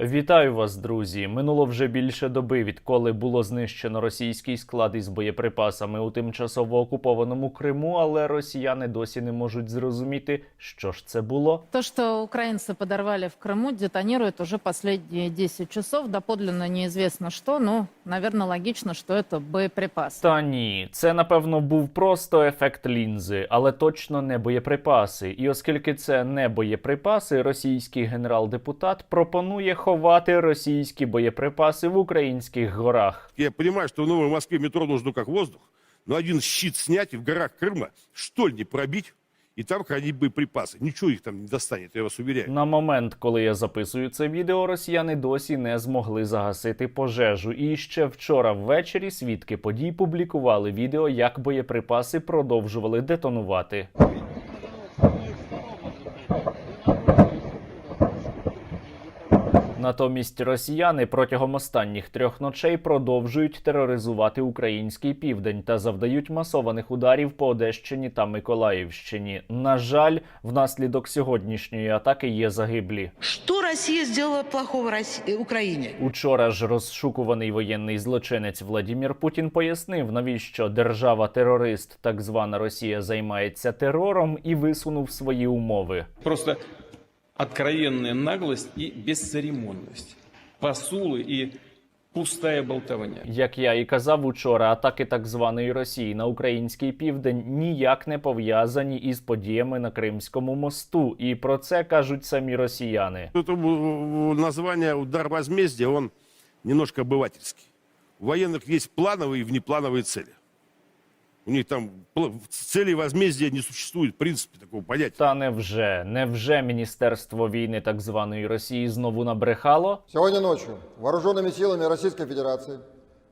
Вітаю вас, друзі! Минуло вже більше доби, відколи було знищено російський склад із боєприпасами у тимчасово окупованому Криму, але росіяни досі не можуть зрозуміти, що ж це було. То, что украинцы подорвали в Крыму, детонирует уже последние 10 часов. Доподлинно неизвестно что, но, наверное, логично, что это боеприпасы. Та ні, це напевно був просто ефект лінзи, але точно не боєприпаси. І оскільки це не боєприпаси, російський генерал-депутат пропонує ховати російські боєприпаси в українських горах. Я понимаю, что в Новой Москве метро нужно как воздух, но один щит снять и в горах Крыма штоль не пробить, и там хранить боеприпасы. Ничего их там не достанет, я вас уверяю. На момент, коли я записую це відео, росіяни досі не змогли загасити пожежу. І ще вчора ввечері свідки подій публікували відео, як боєприпаси продовжували детонувати. Натомість росіяни протягом останніх трьох ночей продовжують тероризувати український південь та завдають масованих ударів по Одещині та Миколаївщині. На жаль, внаслідок сьогоднішньої атаки є загиблі. Что Россия сделала плохого Росси- э, Украине? Учора ж розшукуваний воєнний злочинець Владімір Путін пояснив, навіщо держава-терорист, так звана Росія, займається терором і висунув свої умови. Просто откровенная наглость и бесцеремонность, посулы и пустая болтовня. Як я і казав учора, атаки так званої Росії на український південь ніяк не пов'язані із подіями на Кримському мосту, і про це кажуть самі росіяни. Это э, название «удар возмездия», он немножко обывательский. У военных есть плановые и внеплановые цели. У них там пл- цели возмездия не существует, в принципе, такого понятия. Та невже, невже Міністерство війни так званої Росії знову набрехало? Сегодня ночью вооруженными силами Российской Федерации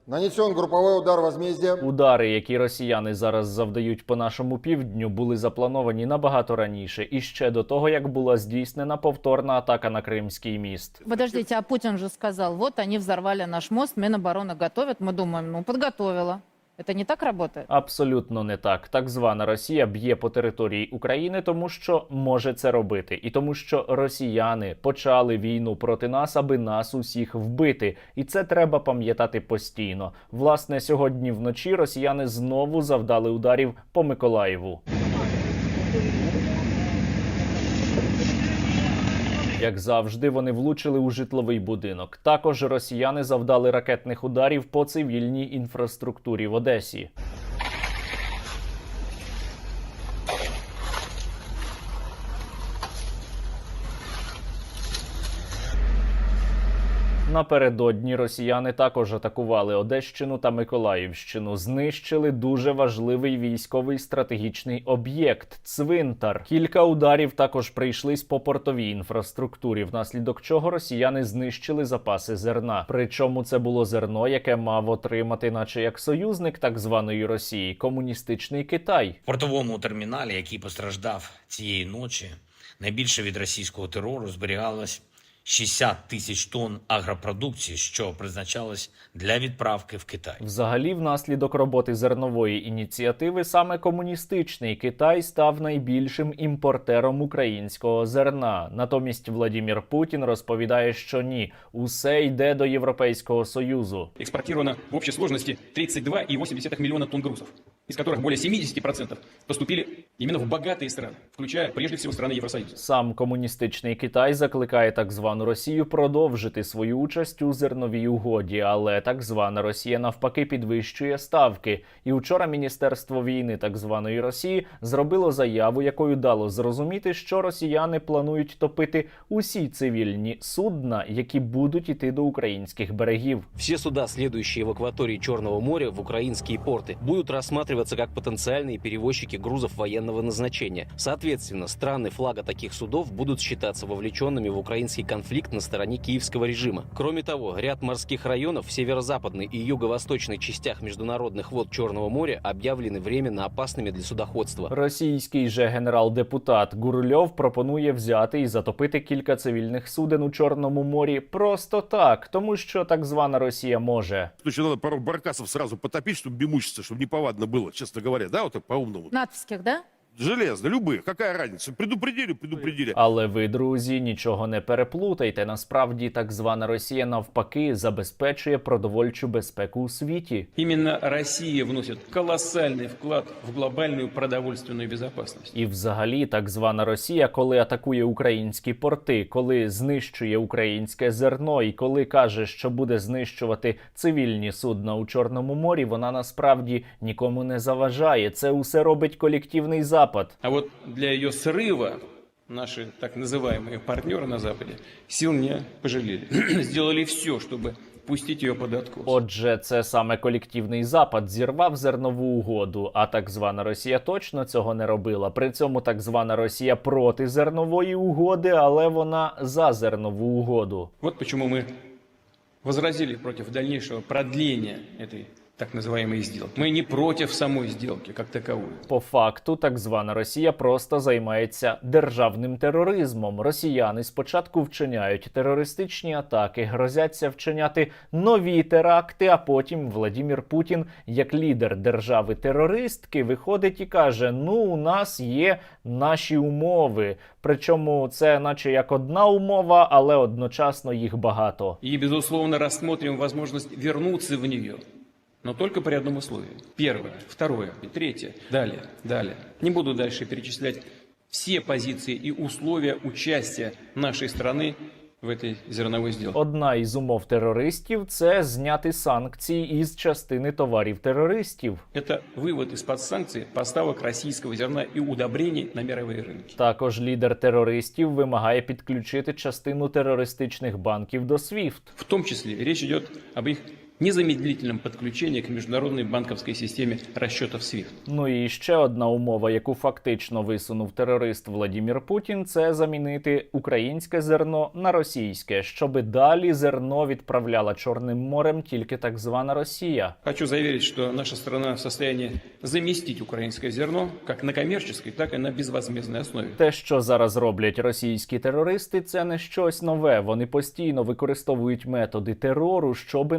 нанесен групповой удар возмездия Удари, які росіяни зараз завдають по нашому півдню, були заплановані набагато раніше, і ще до того, як була здійснена повторна атака на Кримський міст. Подождите, а Путин же сказал, вот они взорвали наш мост, Минобороны готовят. Мы думаем, ну, подготовила. Это не так працює? Абсолютно не так. Так звана Росія б'є по території України, тому що може це робити, і тому, що росіяни почали війну проти нас, аби нас усіх вбити. І це треба пам'ятати постійно. Власне, сьогодні вночі росіяни знову завдали ударів по Миколаєву. Як завжди, вони влучили у житловий будинок. Також росіяни завдали ракетних ударів по цивільній інфраструктурі в Одесі. Напередодні росіяни також атакували Одещину та Миколаївщину. Знищили дуже важливий військовий стратегічний об'єкт цвинтар. Кілька ударів також прийшлись по портовій інфраструктурі, внаслідок чого росіяни знищили запаси зерна. Причому це було зерно, яке мав отримати, наче як союзник так званої Росії, комуністичний Китай. В портовому терміналі, який постраждав цієї ночі, найбільше від російського терору зберігалось 60 тисяч тонн агропродукції, що призначалось для відправки в Китай. Взагалі, внаслідок роботи зернової ініціативи, саме комуністичний Китай став найбільшим імпортером українського зерна. Натомість Владімір Путін розповідає, що ні, усе йде до Європейського союзу. Экспортировано в общей сложности 32,8 миллиона тонн грузов, из которых более 70% поступили именно в богатые страны, включая прежде всего страны Евросоюза. Сам комуністичний Китай закликає так звану Росію продовжити свою участь у зерновій угоді, але так звана Росія навпаки підвищує ставки. І вчора Міністерство війни так званої Росії зробило заяву, якою дало зрозуміти, що росіяни планують топити усі цивільні судна, які будуть іти до українських берегів. Все суда, следующие в акватории Черного моря в украинские порты, будут рассматриваться как потенциальные перевозчики грузов военного назначения. Соответственно, страны флага таких судов будут считаться вовлеченными в украинский конфликт на стороне киевского режима. Кроме того, ряд морских районов в северо-западной и юго-восточной частях международных вод Черного моря объявлены временно опасными для судоходства. Російський же генерал-депутат Гурльов пропонує взяти і затопити кілька цивільних суден у Чорному морі просто так, тому що так звана Росія може. Значит, надо пару баркасов сразу потопить, чтобы бимучиться, чтобы неповадно честно говоря. Да, вот по-умному. Натовских, да? Железно, любых. Какая разница? Предупредили, предупредили. Але ви, друзі, нічого не переплутайте. Насправді, так звана Росія навпаки забезпечує продовольчу безпеку у світі. Именно Россия вносит колоссальный вклад в глобальную продовольственную безопасность. І, взагалі, так звана Росія, коли атакує українські порти, коли знищує українське зерно, і коли каже, що буде знищувати цивільні судна у Чорному морі, вона насправді нікому не заважає. Це усе робить колективний запад. А вот для ее срыва наши так называемые партнеры на Западе сил не пожалели. Сделали все, чтобы пустить ее под откос. Отже, це саме колективний запад зірвав зернову угоду, а так звана Росія точно цього не робила. При цьому так звана Росія проти зернової угоди, але вона за зернову угоду. Вот почему мы возразили против дальнейшего продления этой так называемой сделки. Мы не против самой сделки как таковой. По факту, так звана Росія просто займається державним тероризмом. Росіяни спочатку вчиняють терористичні атаки, грозяться вчиняти нові теракти. А потім Владімір Путін, як лідер держави терористки, виходить і каже: Ну, у нас є наші умови. Причому це, наче як одна умова, але одночасно їх багато. И, безусловно, рассмотрим возможность вернуться в нее Но только при одном условии. Первое, второе, и третье. Далее, далее. Не буду дальше перечислять все позиции и условия участия нашей страны в этой зерновой сделке. Одна із умов терористів це зняти санкції із частини товарів терористів. Это вывод из-под санкций поставок российского зерна и удобрений на мировые рынки. Також лідер терористів вимагає підключити частину терористичних банків до SWIFT. В том числе речь идет об их незамедлительном подключении к международной банковской системе расчетов SWIFT. Ну і ще одна умова, яку фактично висунув терорист Владімір Путін, це замінити українське зерно на російське, щоби далі зерно відправляла Чорним морем тільки так звана Росія. Хочу заверить, что наша страна в состоянии заместить украинское зерно как на коммерческой, так и на безвозмездной основе. Те, що зараз роблять російські терористи, це не щось нове. Вони постійно використовують методи терору, щоби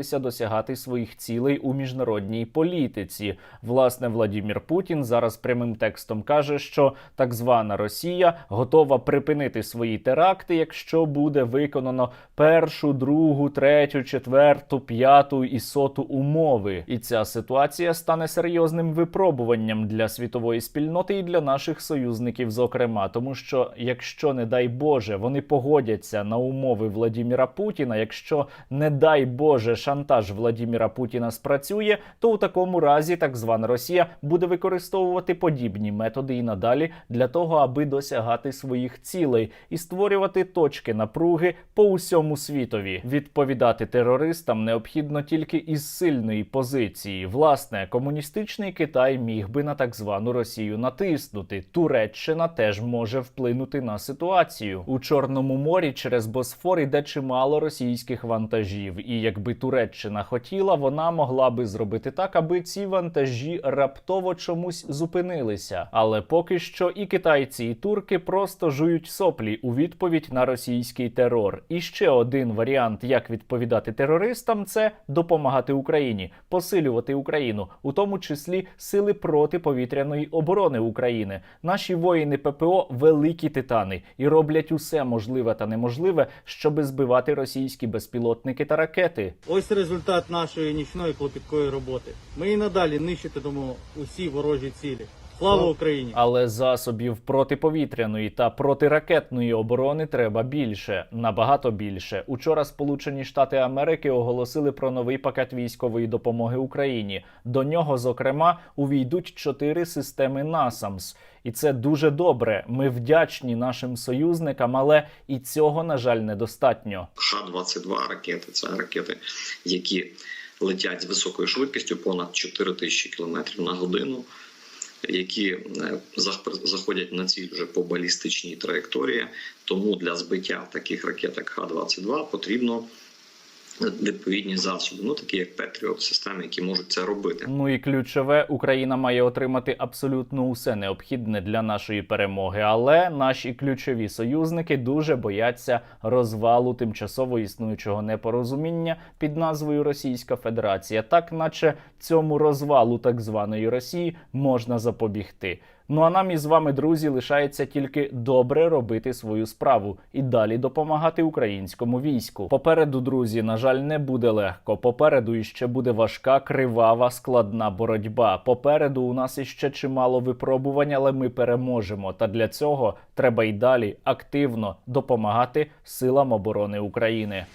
намагатися досягати своїх цілей у міжнародній політиці. Власне, Владімір Путін зараз прямим текстом каже, що так звана Росія готова припинити свої теракти, якщо буде виконано першу, другу, третю, четверту, п'яту і соту умови. І ця ситуація стане серйозним випробуванням для світової спільноти і для наших союзників, зокрема, тому що якщо не дай Боже вони погодяться на умови Владіміра Путіна, якщо не дай Боже шантаж Владіміра Путіна спрацює, то у такому разі так звана Росія буде використовувати подібні методи і надалі для того, аби досягати своїх цілей і створювати точки напруги по усьому світові. Відповідати терористам необхідно тільки із сильної позиції. Власне, комуністичний Китай міг би на так звану Росію натиснути. Туреччина теж може вплинути на ситуацію у Чорному морі. Через Босфор іде чимало російських вантажів, і якби Туреччина хотіла, вона могла би зробити так, аби ці вантажі раптово чомусь зупинилися. Але поки що і китайці, і турки просто жують соплі у відповідь на російський терор. І ще один варіант, як відповідати терористам, це допомагати Україні, посилювати Україну, у тому числі сили протиповітряної оборони України. Наші воїни ППО великі титани і роблять усе можливе та неможливе, щоби збивати російські безпілотники та ракети. Ось результат нашої нічної клопіткої роботи. Ми і надалі нищитимемо усі ворожі цілі. Слава Україні! Але засобів протиповітряної та протиракетної оборони треба більше, набагато більше. Учора Сполучені Штати Америки оголосили про новий пакет військової допомоги Україні. До нього, зокрема, увійдуть чотири системи НАСАМС. І це дуже добре. Ми вдячні нашим союзникам, але і цього, на жаль, недостатньо. Ша-22 ракети це ракети, які летять з високою швидкістю понад 4 тисячі кілометрів на годину, які е, зах- заходять на ціль вже по балістичній траєкторії. Тому для збиття таких ракет, як Х-22, потрібно відповідні засоби, ну такі як Петріот, системи, які можуть це робити. Ну і ключове, Україна має отримати абсолютно усе необхідне для нашої перемоги. Але наші ключові союзники дуже бояться розвалу тимчасово існуючого непорозуміння під назвою Російська Федерація, так наче цьому розвалу так званої Росії можна запобігти. Ну а нам із вами, друзі, лишається тільки добре робити свою справу і далі допомагати українському війську. Попереду, друзі, на жаль, не буде легко. Попереду іще буде важка, кривава, складна боротьба. Попереду у нас іще чимало випробувань, але ми переможемо. Та для цього треба й далі активно допомагати силам оборони України.